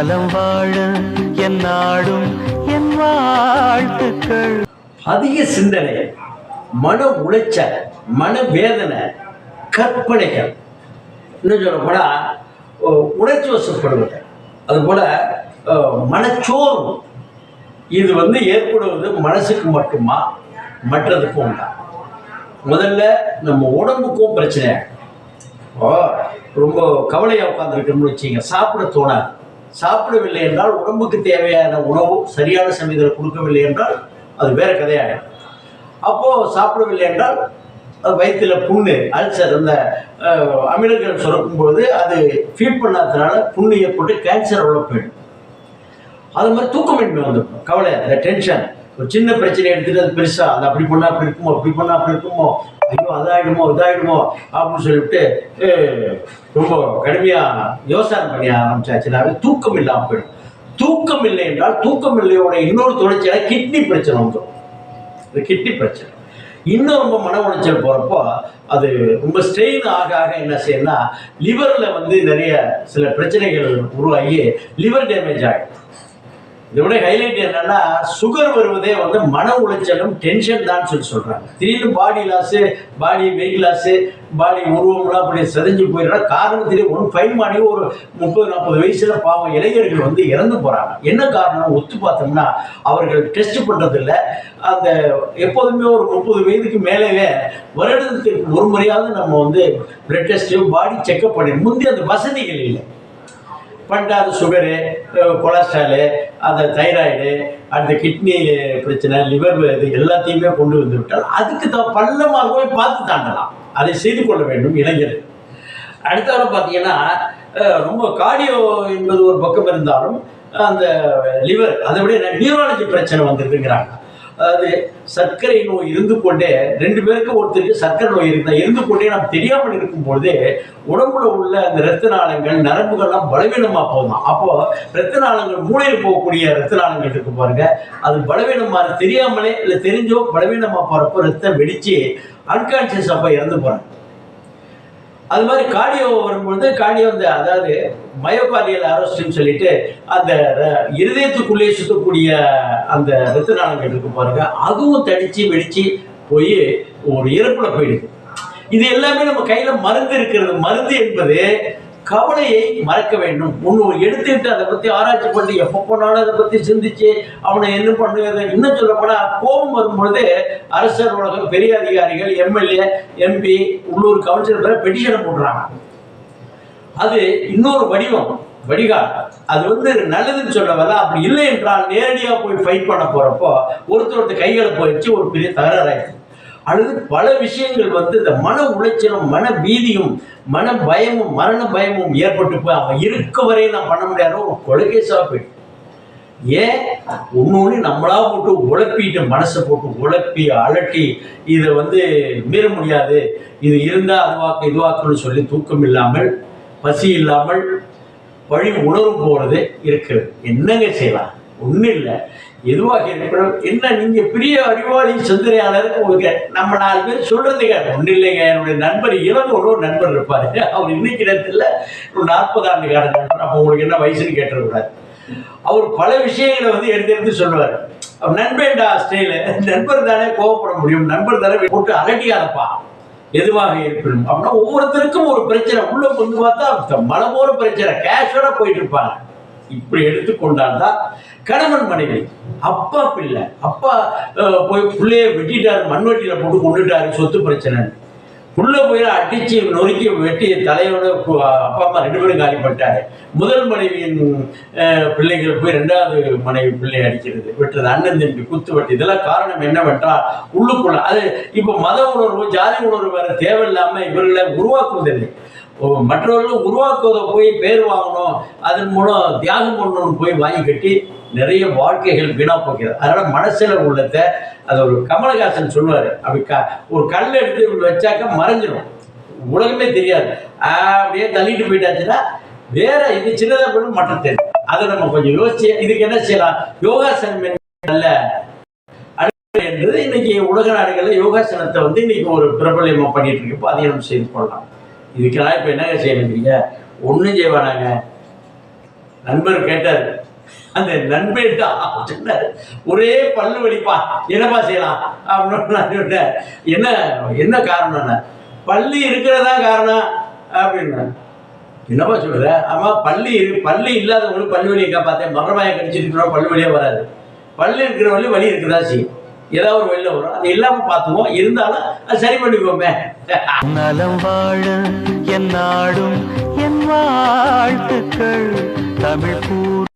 நலம் வாழ என் நாடும் என் வாழ்த்துக்கள். அதிக சிந்தனை மன உளைச்சல் மன வேதனை கற்பனைகள். இன்னும் சொல்ல போனால் உணர்ச்சி வசப்படுவது. அதுபோல் மனச்சோர்வு. இது வந்து ஏற்படுவது மனசுக்கு மட்டுமா? மற்றதுக்கும் உண்டா? முதல்ல நம்ம உடம்புக்கும் பிரச்சனை ஓ ரொம்ப கவலையாக உட்காந்துருக்கணும்னு வச்சுங்க சாப்பிட தோணாது. சாப்பிடவில்லை என்றால் உடம்புக்கு தேவையான உணவு சரியான சமயத்தில் கொடுக்கவில்லை என்றால் அது வேற கதையாகும் அப்போது சாப்பிடவில்லை என்றால் அது புண்ணு அல்சர் அந்த அமிலங்கள் சுரக்கும் பொழுது அது ஃபீட் பண்ணாததுனால புண்ணு ஏற்பட்டு கேன்சர் உள்ள போயிடும். அது மாதிரி தூக்கமின்மை வந்துடும் கவலை அந்த டென்ஷன் ஒரு சின்ன பிரச்சனை எடுத்துட்டு அது பெருசா அது அப்படி பண்ணா அப்படி இருக்குமோ இப்படி பண்ணா அப்படி இருக்குமோ ஐயோ அதாயிடுமோ இதாயிடுமோ அப்படின்னு சொல்லிவிட்டு ரொம்ப கடுமையா யோசனை பண்ணி ஆரம்பிச்சாச்சுனாவே தூக்கம் இல்லாமல் போயிடும். தூக்கம் இல்லை என்றால் தூக்கம் இல்லையோட இன்னொரு தொடர்ச்சியான கிட்னி பிரச்சனை வந்துடும் இது கிட்னி பிரச்சனை. இன்னும் ரொம்ப மன உளைச்சல் போகிறப்போ அது ரொம்ப ஸ்ட்ரெயின் ஆக ஆக என்ன செய்யணும்னா லிவரில் வந்து நிறைய சில பிரச்சனைகள் உருவாகி லிவர் டேமேஜ் ஆகிடும் இதை விட ஹைலைட் என்னன்னா சுகர் வருவதே வந்து மன உளைச்சலும் டென்ஷன் தான் சொல்லி சொல்றாங்க. திடீர்னு body loss body weight loss body உருவம்லாம் அப்படி செதஞ்சு போயிடுறா காரணம் ஒன்று ஃபைன் பண்ணி ஒரு முப்பது நாற்பது வயசுல பாவம் இளைஞர்கள் வந்து இறந்து போறாங்க. என்ன காரணம் ஒத்து பார்த்தோம்னா அவர்கள் டெஸ்ட் பண்றதில்ல. அந்த எப்போதுமே ஒரு முப்பது வயதுக்கு மேலேயே வருடத்திற்கு ஒரு முறையாவது நம்ம வந்து பிளட் டெஸ்ட்டு பாடி செக்அப் பண்ணி முந்தைய அந்த வசதிகள் இல்லை. பண்டாது சுகரு கொலஸ்ட்ராலு அந்த தைராய்டு அந்த கிட்னி பிரச்சனை லிவர் இது எல்லாத்தையுமே கொண்டு வந்து விட்டால் அதுக்கு தான் பள்ளமாகவே பார்த்து தாண்டலாம். அதை செய்து கொள்ள வேண்டும் இளைஞர்கள். அடுத்தவரை பார்த்தீங்கன்னா ரொம்ப கார்டியோ என்பது ஒரு பக்கம் இருந்தாலும் அந்த லிவர் அதை விட நியூராலஜி பிரச்சனை வந்துருக்குங்கிறாங்க. அதாவது சர்க்கரை நோய் இருந்து கொண்டே ரெண்டு பேருக்கு ஒருத்தருக்கு சர்க்கரை நோய் இருந்தா இருந்து கொண்டே நாம் தெரியாமல் இருக்கும் பொழுது உடம்புல உள்ள அந்த ரத்த நாளங்கள் நரம்புகள்லாம் பலவீனமா போகும்? அப்போ ரத்த நாளங்கள் மூளையில் போகக்கூடிய ரத்த நாளங்கள் இருக்கு பாருங்க. அது பலவீனமா தெரியாமலே இல்லை தெரிஞ்சோ பலவீனமா போறப்போ ரத்தம் வெடிச்சு அன்கான்சியஸ் அப்போ இறந்து போகிறாங்க அது மாதிரி கார்டியோ வரும்பொழுது கார்டியோ அந்த அதாவது மயோகார்டியல் அரோஸ்டின்னு சொல்லிட்டு அந்த இருதயத்துக்குள்ளே சுத்தக்கூடிய அந்த ரத்த நாளங்கள் இருக்கு பாருங்க. அதுவும் தடிச்சு வெடிச்சு போய் ஒரு இறப்புல போயிடுது. இது எல்லாமே நம்ம கையில மருந்து இருக்கிறது. மருந்து என்பது கவலையை மறக்க வேண்டும். ஒன்று எடுத்துக்கிட்டு அதை பற்றி ஆராய்ச்சி பண்ணி எப்போ போனாலும் அதை பற்றி சிந்திச்சு அவனை என்ன பண்ணுறது? இன்னும் சொல்லப்போனால் கோபம் வரும்பொழுது அரசர் உலகம் பெரிய அதிகாரிகள் எம்எல்ஏ எம்பி உள்ளூர் கவுன்சிலர் பெட்டிஷனை போடுறாங்க. அது இன்னொரு வடிவம் வடிகால். அது வந்து நல்லதுன்னு சொல்ல வரல அப்படி இல்லை என்றால் நேரடியாக போய் ஃபைட் பண்ண போகிறப்போ ஒருத்தர் ஒருத்தர் கைகளை போயிடுச்சு ஒரு பெரிய தகராறாயிடுச்சு அல்லது பல விஷயங்கள் வந்து இந்த மன உளைச்சலும் மன பீதியும் மன பயமும் மரண பயமும் ஏற்பட்டு போய் அவன் இருக்க வரை நான் பண்ண முடியாத ஒரு கொலைகேசாக போயிட்டு ஏன்? ஒன்று ஒன்று நம்மளா போட்டு உழப்பிட்டு மனசை போட்டு உழப்பி அலட்டி இதை வந்து மீற முடியாது. இது இருந்தால் அதுவாக்கு இதுவாக்குன்னு சொல்லி தூக்கம் இல்லாமல் பசி இல்லாமல் வழி உணர்வு போகிறது இருக்கிறது. என்னங்க செய்யலாம்? ஒன்றும் இல்லை எதுவாக இருக்கணும் என்ன நீங்கள் பெரிய அறிவாளி சிந்தனையாளர் உங்களுக்கு நம்ம நாலு பேர் சொல்கிறதுங்க ஒன்றும் இல்லைங்க என்னுடைய நண்பர் இளவு ஒரு நண்பர் இருப்பார். அவர் இன்னைக்கு நேரத்தில் ஒரு நாற்பது ஆண்டு கால நண்பர் அப்போ உங்களுக்கு என்ன வயசுன்னு கேட்டுறக்கூடாது. அவர் பல விஷயங்களை வந்து எடுத்து எடுத்து சொல்லுவார். அவர் நண்பன்டா ஸ்டைலு. நண்பர் தானே கோவப்பட முடியும். நண்பர் தானே போட்டு அலட்டியாதப்பா. எதுவாக இருக்கணும் அப்படின்னா ஒவ்வொருத்தருக்கும் ஒரு பிரச்சனை. உள்ள கொண்டு பார்த்தா மலை போற பிரச்சனை. கேஷுவலா போயிட்டு இருப்பாங்க. இப்படி எடுத்துக்கொண்டால் தான் கணவன் மனைவி அப்பா பிள்ளை அப்பா அஹ், போய் பிள்ளைய வெட்டிட்டாரு மண்வெட்டியில போட்டு கொண்டுட்டாரு சொத்து பிரச்சனை. புள்ள போய் அடிச்சு நொறுக்கி வெட்டி தலையோட அப்பா அம்மா ரெண்டு பேரும் காலி பண்ணிட்டாரு. முதல் மனைவியின் அஹ், பிள்ளைகள் போய் ரெண்டாவது மனைவி பிள்ளை அடிக்கிறது வெட்டுறது அண்ணன் தம்பி குத்து வெட்டு இதெல்லாம் காரணம் என்னவென்றால் உள்ளுக்குள்ள அது இப்போ மத உணர்வு ஜாதி உணர்வு வேற தேவையில்லாம இவர்களை உருவாக்குவதில்லை. மற்றவர்கள் உருவாக்குவதை போய் பேர் வாங்கணும். அதன் மூலம் தியாகம் பண்ணணும்னு போய் வாங்கி கட்டி நிறைய வாழ்க்கைகள் வீணா போகிறது. அதனால் மனசுல உள்ளத்தை அது ஒரு கமலஹாசன் சொல்லுவார். அப்படி க ஒரு கல் எடுத்து இப்படி வச்சாக்க மறைஞ்சிடும் உலகமே தெரியாது. அப்படியே தள்ளிட்டு போயிட்டாச்சுன்னா வேற இது சின்னதாக போய் மற்ற தெரியும். அதை நம்ம கொஞ்சம் யோசிச்சு இதுக்கு என்ன செய்யலாம்? யோகாசனம் நல்ல என்றது இன்னைக்கு உலக நாடுகளில் யோகாசனத்தை வந்து இன்னைக்கு ஒரு பிரபலயமா பண்ணிட்டு இருக்கு. இப்போ அதையும் செய்து கொள்ளலாம். இதுக்கெல்லாம் இப்போ என்னங்க செய்யணுங்கிறீங்க ஒன்றும் செய்ய வேணாங்க. நண்பர் கேட்டார். அந்த நண்பேட்டா சொன்னார். ஒரே பல்லு வலிப்பா. என்னப்பா செய்யலாம்? அப்படின்னு நான் சொன்னேன். என்ன என்ன காரணம்னா பள்ளி இருக்கிறதா காரணம்? அப்படின்னா என்னப்பா சொல்கிற ஆமாம் பள்ளி இரு- பள்ளி இல்லாதவங்களுக்கு பல்லு வலியை காப்பாத்தேன் மரமாயை கடிச்சிருக்கிறோம் இருக்கிறோம் பல்லு வராது. பள்ளி இருக்கிற வழி வலி இருக்குதா செய்யும். ஏதாவது ஒரு வழியில் வரும். அது இல்லாமல் பார்த்துவோம் இருந்தாலும் அது சரி பண்ணிக்குவோமே. நலம் வாழ என் நாடும் என் வாழ்த்துக்கள். தமிழ் கூறு